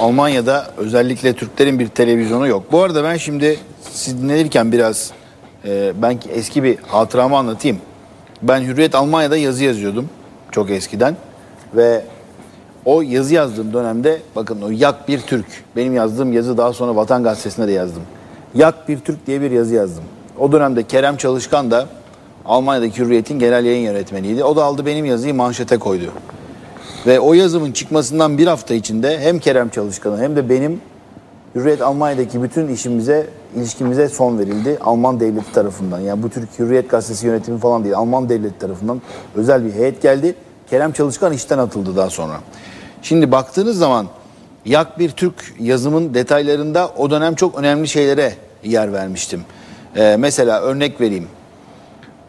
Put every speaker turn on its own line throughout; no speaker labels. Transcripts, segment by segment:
Almanya'da özellikle Türklerin bir televizyonu yok. Bu arada ben şimdi siz dinlenirken biraz e, ben eski bir hatıramı anlatayım. Ben Hürriyet Almanya'da yazı yazıyordum çok eskiden ve o yazı yazdığım dönemde bakın o Yak Bir Türk benim yazdığım yazı daha sonra Vatan Gazetesi'nde de yazdım. Yak Bir Türk diye bir yazı yazdım. O dönemde Kerem Çalışkan da Almanya'daki Hürriyet'in genel yayın yönetmeniydi. O da aldı benim yazıyı manşete koydu. Ve o yazımın çıkmasından bir hafta içinde hem Kerem Çalışkan'ın hem de benim Hürriyet Almanya'daki bütün işimize, ilişkimize son verildi Alman devleti tarafından. Yani bu Türk Hürriyet Gazetesi yönetimi falan değil, Alman devleti tarafından özel bir heyet geldi. Kerem Çalışkan işten atıldı daha sonra. Şimdi baktığınız zaman Yak bir Türk yazımın detaylarında o dönem çok önemli şeylere yer vermiştim. Ee, mesela örnek vereyim.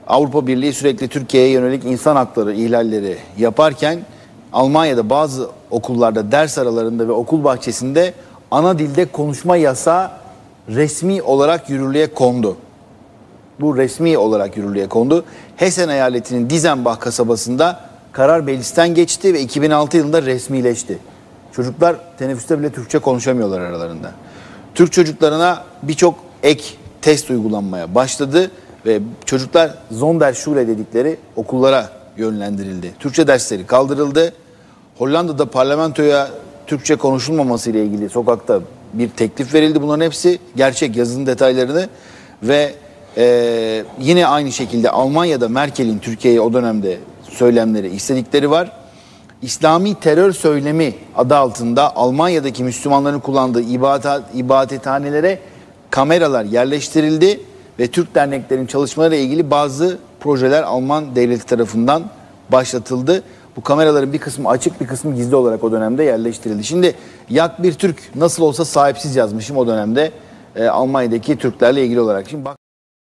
Avrupa Birliği sürekli Türkiye'ye yönelik insan hakları ihlalleri yaparken Almanya'da bazı okullarda ders aralarında ve okul bahçesinde ana dilde konuşma yasağı resmi olarak yürürlüğe kondu. Bu resmi olarak yürürlüğe kondu. Hessen eyaletinin Dizenbach kasabasında karar meclisten geçti ve 2006 yılında resmileşti. Çocuklar teneffüste bile Türkçe konuşamıyorlar aralarında. Türk çocuklarına birçok ek test uygulanmaya başladı ve çocuklar Zonderschule dedikleri okullara yönlendirildi. Türkçe dersleri kaldırıldı. Hollanda'da parlamentoya Türkçe konuşulmaması ile ilgili sokakta bir teklif verildi. Bunların hepsi gerçek yazının detaylarını ve e, yine aynı şekilde Almanya'da Merkel'in Türkiye'ye o dönemde söylemleri, istedikleri var. İslami terör söylemi adı altında Almanya'daki Müslümanların kullandığı ibadet, ibadethanelere kameralar yerleştirildi ve Türk derneklerin çalışmalarıyla ilgili bazı projeler Alman devleti tarafından başlatıldı. Bu kameraların bir kısmı açık bir kısmı gizli olarak o dönemde yerleştirildi. Şimdi Yak bir Türk nasıl olsa sahipsiz yazmışım o dönemde e, Almanya'daki Türklerle ilgili olarak. Şimdi bak